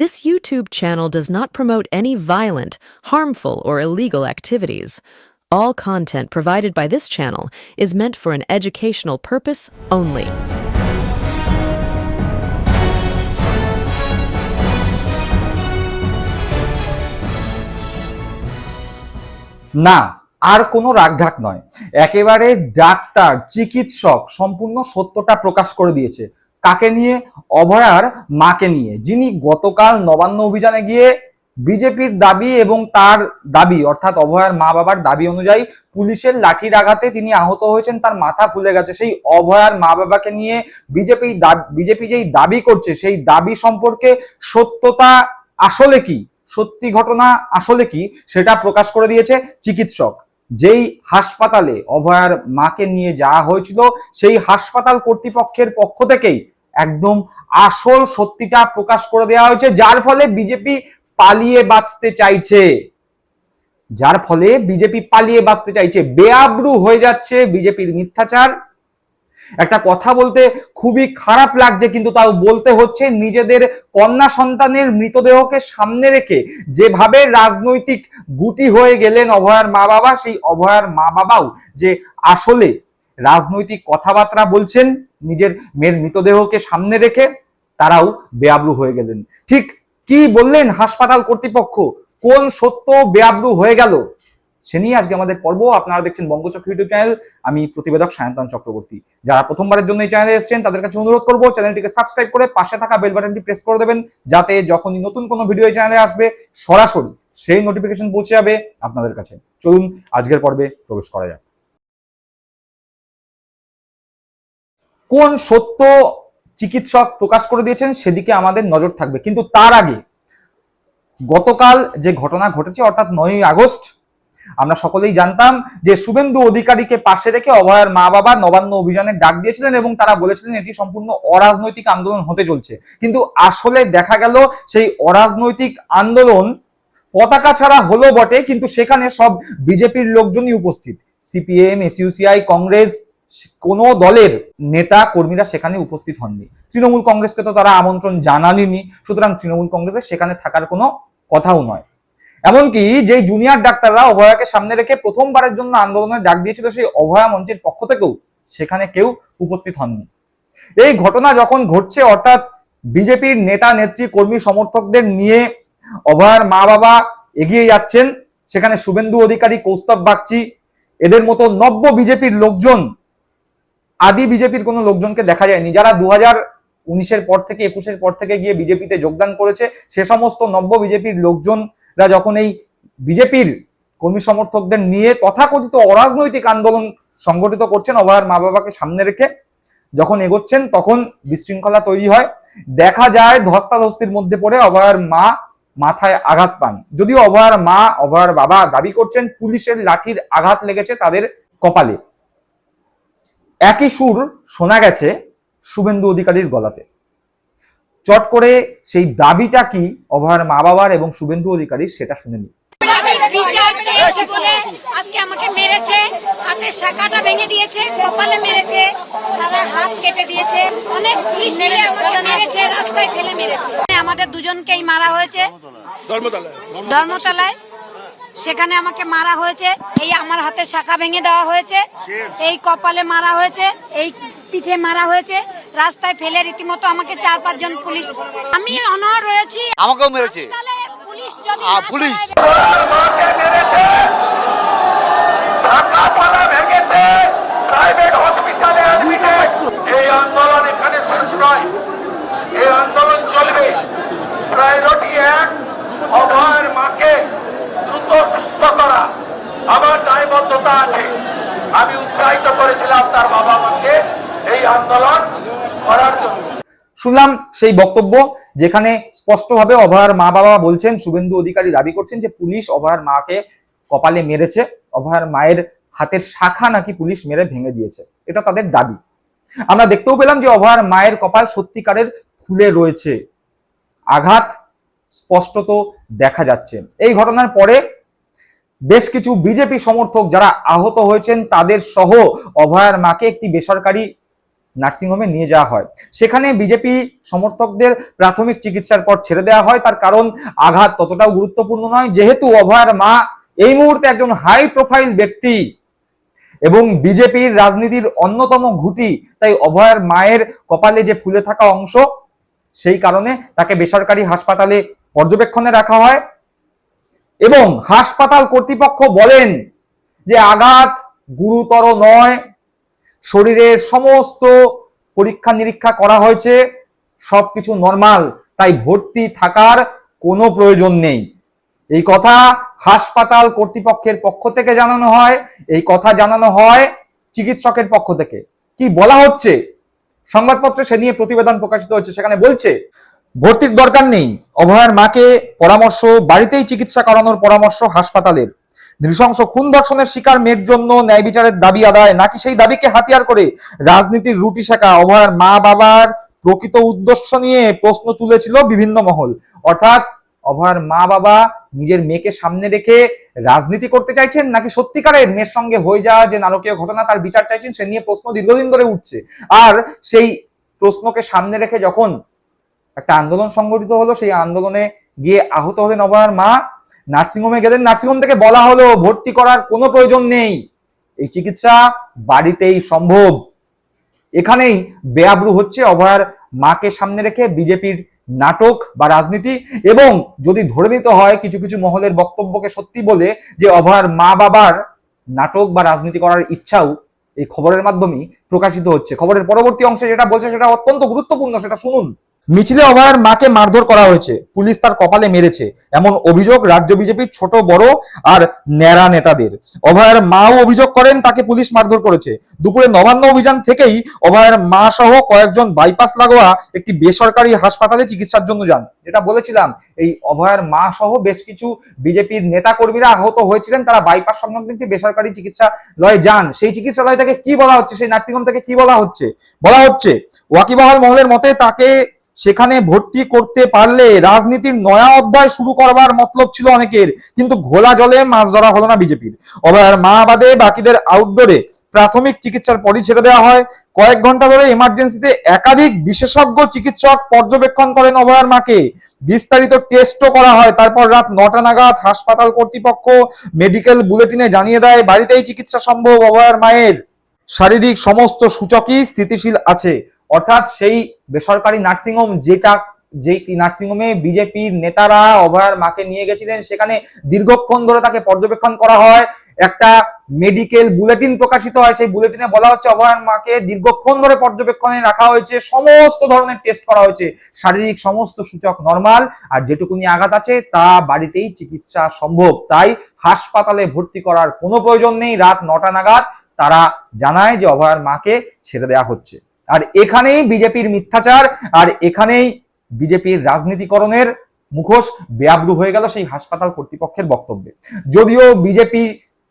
This YouTube channel does not promote any violent, harmful, or illegal activities. All content provided by this channel is meant for an educational purpose only. না আর কোনো রাগঢাক নয় একেবারে doctor চিকিৎসক সম্পূর্ণ সত্যটা প্রকাশ করে দিয়েছে কাকে নিয়ে? অভয়ার মাকে নিয়ে। যিনি গতকাল নবান্ন অভিযানে গিয়ে বিজেপির দাবি এবং তার দাবি, অর্থাৎ অভয়ার মা বাবার দাবি অনুযায়ী পুলিশের লাঠির আঘাতে তিনি আহত হয়েছেন, তার মাথা ফুলে গেছে। সেই অভয়ার মা বাবাকে নিয়ে বিজেপি বিজেপি যেই দাবি করছে, সেই দাবি সম্পর্কে সত্যতা আসলে কি? সত্যি ঘটনা আসলে কি? সেটা প্রকাশ করে দিয়েছে চিকিৎসক। যেই হাসপাতালে অভয়ার মাকে নিয়ে যাওয়া হয়েছিল, সেই হাসপাতাল কর্তৃপক্ষের পক্ষ থেকেই একদম আসল সত্যিটা প্রকাশ করে দেওয়া হয়েছে, যার ফলে বিজেপি পালিয়ে বাঁচতে চাইছে। যার ফলে বিজেপি পালিয়ে বাঁচতে চাইছে। বেআব্রু হয়ে যাচ্ছে বিজেপির মিথ্যাচার। একটা কথা বলতে খুবই খারাপ লাগছে, কিন্তু তাও বলতে হচ্ছে নিজেদের কন্যা সন্তানের মৃতদেহকে সামনে রেখে যেভাবে রাজনৈতিক গুটি হয়ে গেলেন অভয়ার মা বাবা, সেই অভয়ার মা বাবাও যে আসলে রাজনৈতিক কথাবার্তা বলছেন, নিজের মেয়ের মৃতদেহকে সামনে রেখে তারাও বেআব্রু হয়ে গেলেন। ঠিক কি বললেন হাসপাতাল কর্তৃপক্ষ? কোন সত্য বেআব্রু হয়ে গেল? সে নিয়ে আজকে আমাদের পর্ব। আপনারা দেখছেন বঙ্গচক্র ইউটিউব চ্যানেল। আমি প্রতিবেদক সায়ন্তন চক্রবর্তী। যারা প্রথমবারের জন্য এই চ্যানেলে এসেছেন, তাদের কাছে অনুরোধ করব, চ্যানেলটিকে সাবস্ক্রাইব করে পাশে থাকা বেল বাটনটি প্রেস করে দেবেন, যাতে যখনই নতুন কোনো ভিডিও এই চ্যানেলে আসবে, সরাসরি সেই নোটিফিকেশন পৌঁছে যাবে আপনাদের কাছে। চলুন, আজকের পর্বে প্রবেশ করা যাক। কোন সত্য চিকিৎসক প্রকাশ করে দিয়েছেন সেদিকে আমাদের নজর থাকবে। কিন্তু তার আগে গতকাল যে ঘটনা ঘটেছে, অর্থাৎ নয়ই আগস্ট আমরা সকলেই জানতাম যে শুভেন্দু অধিকারীকে পাশে রেখে অভয়ার মা বাবা নবান্ন অভিযানের ডাক দিয়েছিলেন এবং তারা বলেছিলেন এটি সম্পূর্ণ অরাজনৈতিক আন্দোলন হতে চলছে। কিন্তু আসলে দেখা গেল সেই অরাজনৈতিক আন্দোলন পতাকা ছাড়া হলো বটে, কিন্তু সেখানে সব বিজেপির লোকজনই উপস্থিত। সিপিএম, এসইউসিআই, কংগ্রেস, কোন দলের নেতা, কর্মীরা সেখানে উপস্থিত হননি। তৃণমূল কংগ্রেসকে তো তারা আমন্ত্রণ জানাননি সুতরাং তৃণমূল কংগ্রেসের সেখানে থাকার কোনো কথাও নয়। এমনকি যে জুনিয়র ডাক্তাররা অভয়াকে সামনে রেখে প্রথমবারের জন্য আন্দোলনের ডাক দিয়েছিল, সেই অভয়া মঞ্চের পক্ষ থেকেও সেখানে কেউ উপস্থিত হননি। এই ঘটনা যখন ঘটছে, অর্থাৎ বিজেপির নেতা, নেত্রী, কর্মী, সমর্থকদের নিয়ে অভয়ার মা বাবা এগিয়ে যাচ্ছেন। সেখানে শুভেন্দু অধিকারী, কৌস্তব বাগচি, এদের মতো নব্য বিজেপির লোকজন, আদি বিজেপির কোনো লোকজনকে দেখা যায়নি। যারা দু হাজার উনিশের পর থেকে, একুশের পর থেকে গিয়ে বিজেপিতে যোগদান করেছে, সে সমস্ত নব্য বিজেপির লোকজনরা যখন এই বিজেপির কর্মী সমর্থকদের নিয়ে তথাকথিত অরাজনৈতিক আন্দোলন সংগঠিত করছেন, অভয়ার মা বাবাকে সামনে রেখে যখন এগোচ্ছেন, তখন বিশৃঙ্খলা তৈরি হয়। দেখা যায় ধস্তাধস্তির মধ্যে পড়ে অভয়ার মা মাথায় আঘাত পান। যদিও অভয়ার মা, অভয়ার বাবা দাবি করছেন, পুলিশের লাঠির আঘাত লেগেছে তাদের কপালে। একই সুর শোনা গেছে শুভেন্দু অধিকারীর গলাতে। চট করে সেই দাবিটা কি অভয়ার মা বাবার এবং শুভেন্দু অধিকারী সেটা শুনে আজকে আমাকে মেরেছে? ভেঙে দিয়েছে, কপালে মেরেছে কেটে দিয়েছে। অনেক মেরেছে, রাস্তায় ফেলে মেরেছে। আমাদের দুজনকেই মারা হয়েছে। ধর্মতলায়। সেখানে আমাকে মারা হয়েছে। এই আমার হাতে শাখা ভেঙে দেওয়া হয়েছে। এই কপালে মারা হয়েছে। এই পিঠে মারা হয়েছে। রাস্তায় ফেলে রীতিমতো আমাকে চার পাঁচজন পুলিশ আমি অনর রয়েছি। আমাকেও মেরেছে। পুলিশ যদি পুলিশ। ভেঙেছে প্রাইভেট হসপিটালে অ্যাডমিটেড এই আন্দোলন এখানে শেষ নয়। এই আন্দোলন চলবে। প্রায়োরিটি অভয়ের মাকে দ্রুত সুস্থ করা আমার দায়বদ্ধতা আছে আমি উৎসাহিত করেছিলাম তার বাবা মাকে এই আন্দোলন করার জন্য শুনলাম সেই বক্তব্য যেখানে স্পষ্টভাবে অভয়ার মা বাবা বলছেন, শুভেন্দু অধিকারী দাবি করছেন যে পুলিশ অভয়ার মাকে কপালে মেরেছে, অভয়ার মায়ের হাতের শাখা নাকি পুলিশ মেরে ভেঙে দিয়েছে, এটা তাদের দাবি। আমরা দেখতেও পেলাম যে অভয়ার মায়ের কপাল সত্যিকারের ফুলে রয়েছে, আঘাত স্পষ্টত দেখা যাচ্ছে। এই ঘটনার পরে বেশ কিছু বিজেপি সমর্থক যারা আহত হয়েছেন তাদের সহ অভয়ার মাকে একটি বেসরকারি নার্সিংহোমে নিয়ে যাওয়া হয়। সেখানে বিজেপি সমর্থকদের প্রাথমিক চিকিৎসার পর ছেড়ে দেওয়া হয়। তার কারণ আঘাত ততটাও গুরুত্বপূর্ণ নয়। যেহেতু অভয়ার মা, এই মুহূর্তে একজন হাই প্রোফাইল ব্যক্তি এবং বিজেপির রাজনীতির অন্যতম ঘুটি, তাই অভয়ার মায়ের কপালে যে ফুলে থাকা অংশ, সেই কারণে তাকে বেসরকারি হাসপাতালে পর্যবেক্ষণে রাখা হয় এবং হাসপাতাল কর্তৃপক্ষ বলেন যে আঘাত গুরুতর নয়। শরীরের সমস্ত পরীক্ষা নিরীক্ষা করা হয়েছে, সবকিছু নর্মাল তাই ভর্তি থাকার কোনো প্রয়োজন নেই। এই কথা হাসপাতাল কর্তৃপক্ষের পক্ষ থেকে জানানো হয়, এই কথা জানানো হয় চিকিৎসকের পক্ষ থেকে। কি বলা হচ্ছে? সংবাদপত্রে সে নিয়ে প্রতিবেদন প্রকাশিত হচ্ছে সেখানে বলছে, ভর্তির দরকার নেই। অভয়ার মাকে পরামর্শ, বাড়িতেই চিকিৎসা করানোর পরামর্শ হাসপাতালের। নৃশংস খুন ধর্ষণের শিকার মেয়ের জন্য ন্যায় বিচারের দাবি আদায়, নাকি সেই দাবিকে হাতিয়ার করে রাজনীতির রুটি শেখা? অভয়ার মা বাবার প্রকৃত উদ্দেশ্য নিয়ে প্রশ্ন তুলেছিল বিভিন্ন মহল। অর্থাৎ, অভয়ার মা বাবা নিজের মেয়েকে সামনে রেখে রাজনীতি করতে চাইছেন, নাকি সত্যিকারের মেয়ের সঙ্গে হয়ে যাওয়া যে নারকীয় ঘটনা তার বিচার চাইছেন, সে নিয়ে প্রশ্ন দীর্ঘদিন ধরে উঠছে। আর সেই প্রশ্নকে সামনে রেখে যখন একটা আন্দোলন সংগঠিত হলো, সেই আন্দোলনে গিয়ে আহত হলেন অভয়ার মা। নার্সিংহোমে গেলেন, নার্সিংহোম থেকে বলা হলো, ভর্তি করার কোনো প্রয়োজন নেই। এই চিকিৎসা বাড়িতেই সম্ভব। এখানেই বেআব্রু হচ্ছে অভয়ার মাকে সামনে রেখে বিজেপির নাটক বা রাজনীতি এবং যদি ধরে নিতে হয় কিছু কিছু মহলের বক্তব্যকে সত্যি বলে যে অভয়ার মা বাবার নাটক বা রাজনীতি করার ইচ্ছাও এই খবরের মাধ্যমেই প্রকাশিত হচ্ছে। খবরের পরবর্তী অংশে যেটা বলছে সেটা অত্যন্ত গুরুত্বপূর্ণ, সেটা শুনুন। মিছিলে অভয়ার মাকে মারধর করা হয়েছে। পুলিশ তার কপালে মেরেছে। এমন অভিযোগ রাজ্য বিজেপির ছোট, বড় আর ন্যাড়া নেতাদের। অভয়ার মাও অভিযোগ করেন, তাকে পুলিশ মারধর করেছে। দুপুরে নবান্ন অভিযান থেকেই অভয়ার মা সহ কয়েকজন বাইপাস লাগোয়া একটি বেসরকারি হাসপাতালে চিকিৎসার জন্য যান। যেটা বলেছিলাম, এই অভয়ার মা সহ বেশ কিছু বিজেপির নেতা কর্মীরা আহত হয়েছিলেন। তারা বাইপাস সংক্রান্ত একটি বেসরকারি চিকিৎসালয়ে যান। সেই চিকিৎসালয় থেকে কি বলা হচ্ছে, সেই নার্সিংহোম থেকে কি বলা হচ্ছে? বলা হচ্ছে, ওয়াকিবহাল মহলের মতে তাকে সেখানে ভর্তি করতে পারলে রাজনীতির নয়া অধ্যায় শুরু করবার মতলব ছিল অনেকের, কিন্তু ঘোলা জলে মাছ ধরা হলো না বিজেপির। অভয়ার মা বাদে বাকিদের আউটডোরে প্রাথমিক চিকিৎসার পরই ছেড়ে দেওয়া হয়। কয়েক ঘণ্টা ধরে এমার্জেন্সিতে একাধিক বিশেষজ্ঞ চিকিৎসক পর্যবেক্ষণ করেন অভয়ার মাকে। বিস্তারিত টেস্টও করা হয়, তারপর রাত নটা নাগাদ হাসপাতাল কর্তৃপক্ষ মেডিকেল বুলেটিনে জানিয়ে দেয়, বাড়িতেই চিকিৎসা সম্ভব, অভয়ার মায়ের শারীরিক সমস্ত সূচকই স্থিতিশীল আছে। অর্থাৎ সেই বেসরকারি নার্সিংহোম যেটা, যে নার্সিংহোমে বিজেপির নেতারা অভয়ার মাকে নিয়ে গেছিলেন, সেখানে দীর্ঘক্ষণ ধরে তাকে পর্যবেক্ষণ করা হয়। একটা মেডিকেল বুলেটিন প্রকাশিত হয়, সেই বুলেটিনে বলা হচ্ছে অভয়ার মাকে দীর্ঘক্ষণ ধরে পর্যবেক্ষণে রাখা হয়েছে, সমস্ত ধরনের টেস্ট করা হয়েছে। শারীরিক সমস্ত সূচক নর্মাল আর যেটুকুনি আঘাত আছে তা বাড়িতেই চিকিৎসা সম্ভব। তাই হাসপাতালে ভর্তি করার কোনো প্রয়োজন নেই। রাত নটা নাগাদ তারা জানায় যে অভয়ার মাকে ছেড়ে দেওয়া হচ্ছে। আর এখানেই বিজেপির মিথ্যাচার, আর এখানেই বিজেপির রাজনীতিকরণের মুখোশ বেআব্রু হয়ে গেল সেই হাসপাতাল কর্তৃপক্ষের বক্তব্যে। যদিও বিজেপি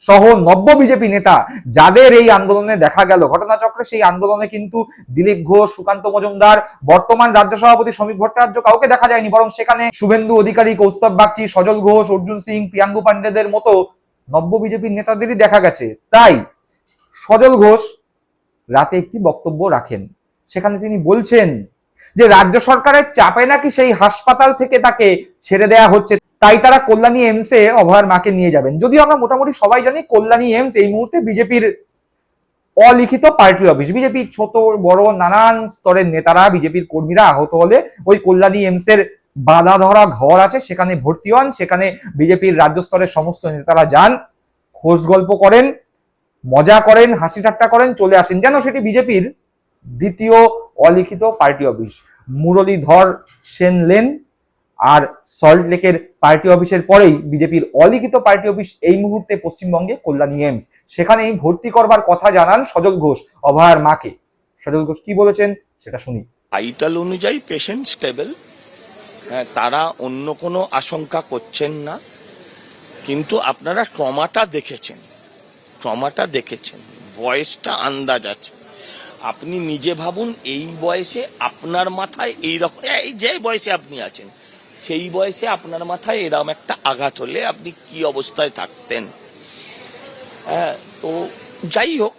সহ নব্য বিজেপি নেতা যাদের এই আন্দোলনে দেখা গেল, ঘটনাচক্রে সেই আন্দোলনে কিন্তু দিলীপ ঘোষ, সুকান্ত মজুমদার, বর্তমান রাজ্য সভাপতি শ্রমিক ভট্টাচার্য কাউকে দেখা যায়নি, বরং সেখানে শুভেন্দু অধিকারী, কৌস্তব বাগচি, সজল ঘোষ, অর্জুন সিং, প্রিয়াঙ্গু পান্ডেদের মতো নব্য বিজেপির নেতাদেরই দেখা গেছে। তাই সজল ঘোষ রাতে একটি বক্তব্য রাখেন। সেখানে তিনি বলছেন যে, রাজ্য সরকারের চাপে নাকি সেই হাসপাতাল থেকে তাকে ছেড়ে দেয়া হচ্ছে। তাই তারা কল্যাণী এমসে অভয়ার মাকে নিয়ে যাবেন। যদিও আমরা মোটামুটি সবাই জানি কল্যাণী এমস এই মুহূর্তে বিজেপির অলিখিত পার্টি অফিস। বিজেপি ছোট, বড়, নানান স্তরের নেতারা, বিজেপির কর্মীরা আহত হলে ওই কল্যাণী এমস এর বাধা ধরা ঘর আছে। সেখানে ভর্তি হন। সেখানে বিজেপির রাজ্য স্তরের সমস্ত নেতারা যান। খোঁজ গল্প করেন। মজা করেন, হাসি ঠাট্টা করেন, চলে আসেন। যেন সেটি বিজেপির দ্বিতীয় অলিখিত party office. Muralidhar Sen lane আর সল্ট লেকের পার্টি অফিসের পরেই বিজেপির অলিখিত পার্টি অফিস এই মুহূর্তে পশ্চিমবঙ্গে কল্যাণী এমস। সেখানেই ভর্তি করবার কথা জানান সজল ঘোষ, অভয়ার মাকে। সজল ঘোষ কি বলেছেন সেটা শুনি। ভাইটাল অনুযায়ী পেশেন্ট স্টেবল হ্যাঁ তারা অন্য কোনো আশঙ্কা করছেন না। কিন্তু আপনারা ট্রমাটা দেখেছেন। ট্রমাটা দেখেছেন, বয়সটা আন্দাজ আছে। আপনি নিজে ভাবুন, এই বয়সে আপনার মাথায় এই রকম, এই যে বয়সে আপনি আছেন, সেই বয়সে আপনার মাথায় এরকম একটা আঘাত হলে আপনি কি অবস্থায় থাকতেন? হ্যাঁ তো যাই হোক,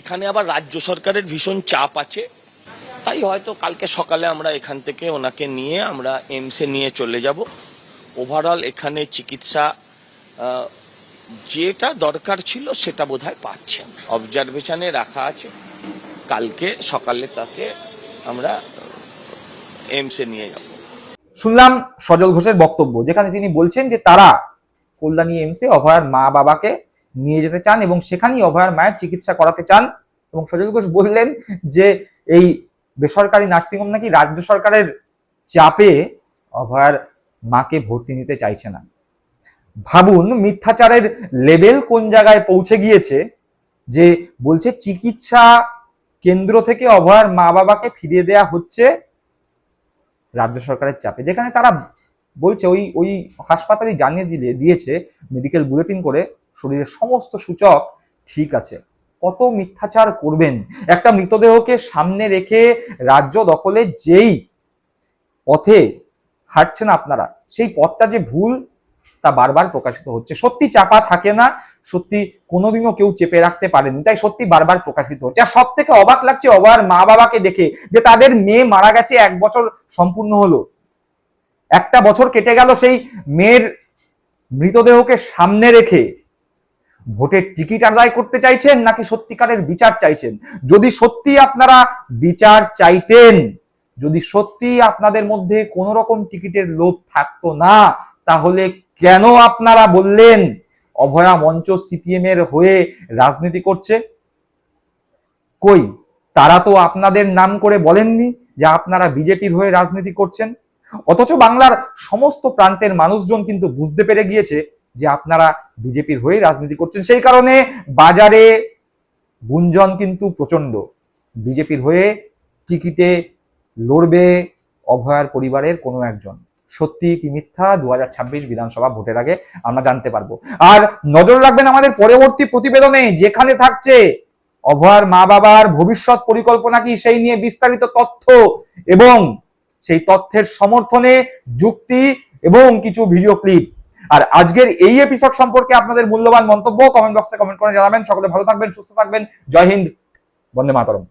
এখানে আবার রাজ্য সরকারের ভীষণ চাপ আছে। তাই হয়তো কালকে সকালে আমরা এখান থেকে ওনাকে নিয়ে আমরা এমসে নিয়ে চলে যাব। ওভারঅল এখানে চিকিৎসা যেটা দরকার ছিল সেটা বোধহয় পাচ্ছেন অবজারভেশনে রাখা আছে। কালকে সকালে তাকে আমরা এমসে নিয়ে যাব। শুনলাম সজল ঘোষের বক্তব্য, যেখানে তিনি বলছেন যে তারা কল্যাণী এমসে অভয়ার মা বাবাকে নিয়ে যেতে চান এবং সেখানেই অভয়ার মায়ের চিকিৎসা করাতে চান। এবং সজল ঘোষ বললেন যে এই বেসরকারি নার্সিংহোম নাকি রাজ্য সরকারের চাপে অভয়ার মাকে ভর্তি নিতে চাইছে না। ভাবুন মিথ্যাচারের লেভেল কোন জায়গায় পৌঁছে গিয়েছে যে বলছে চিকিৎসা কেন্দ্র থেকে অভয়ার মা বাবাকে ফিরিয়ে দেয়া হচ্ছে রাজ্য সরকারের চাপে। যেখানে তারা বলছে ওই ওই হাসপাতালে জানিয়ে দিলে, দিয়েছে মেডিকেল বুলেটিন করে শরীরের সমস্ত সূচক ঠিক আছে। কত মিথ্যাচার করবেন? একটা মৃতদেহকে সামনে রেখে রাজ্য দখলে যেই পথে হাঁটছেন আপনারা, সেই পথটা যে ভুল তা বারবার প্রকাশিত হচ্ছে। সত্যি চাপা থাকে না, সত্যি কোনোদিনও কেউ চেপে রাখতে পারেনি, তাই সত্যি বারবার প্রকাশিত হচ্ছে। আর সব থেকে অবাক লাগছে অবার মা বাবাকে দেখে যে তাদের মেয়ে মারা গেছে এক বছর সম্পূর্ণ হলো। একটা বছর কেটে গেল সেই মেয়ের মৃতদেহকে সামনে রেখে। ভোটের টিকিট আদায় করতে চাইছেন নাকি সত্যিকারের বিচার চাইছেন? যদি সত্যি আপনারা বিচার চাইতেন, যদি সত্যি আপনাদের মধ্যে কোন রকম টিকিটের লোভ থাকতো না, তাহলে কেন আপনারা বললেন? অভয়া মঞ্চ সিপিএম এর হয়ে রাজনীতি করছে? কই, তারা তো আপনাদের নাম করে বলেননি যে আপনারা বিজেপির হয়ে রাজনীতি করছেন? অথচ বাংলার সমস্ত প্রান্তের মানুষজন কিন্তু বুঝতে পেরে গিয়েছে যে আপনারা বিজেপির হয়ে রাজনীতি করছেন। সেই কারণে বাজারে গুঞ্জন কিন্তু প্রচণ্ড বিজেপির হয়ে টিকিটে লড়বে অভয়ার পরিবারের কোনো একজন। সত্যি কি মিথ্যা? দুহাজার ছাব্বিশ বিধানসভা ভোটের আগে আমরা জানতে পারব। আর নজর রাখবেন আমাদের পরবর্তী প্রতিবেদনে, যেখানে থাকছে অভয়ার মা বাবার ভবিষ্যৎ পরিকল্পনা কি, সেই নিয়ে বিস্তারিত তথ্য এবং সেই তথ্যের সমর্থনে যুক্তি এবং কিছু ভিডিও ক্লিপ। আর আজকের এই এপিসোড সম্পর্কে আপনাদের মূল্যবান মন্তব্য কমেন্ট বক্সে কমেন্ট করে জানাবেন। সকলে ভালো থাকবেন, সুস্থ থাকবেন। জয় হিন্দ, বন্দে মাতরম।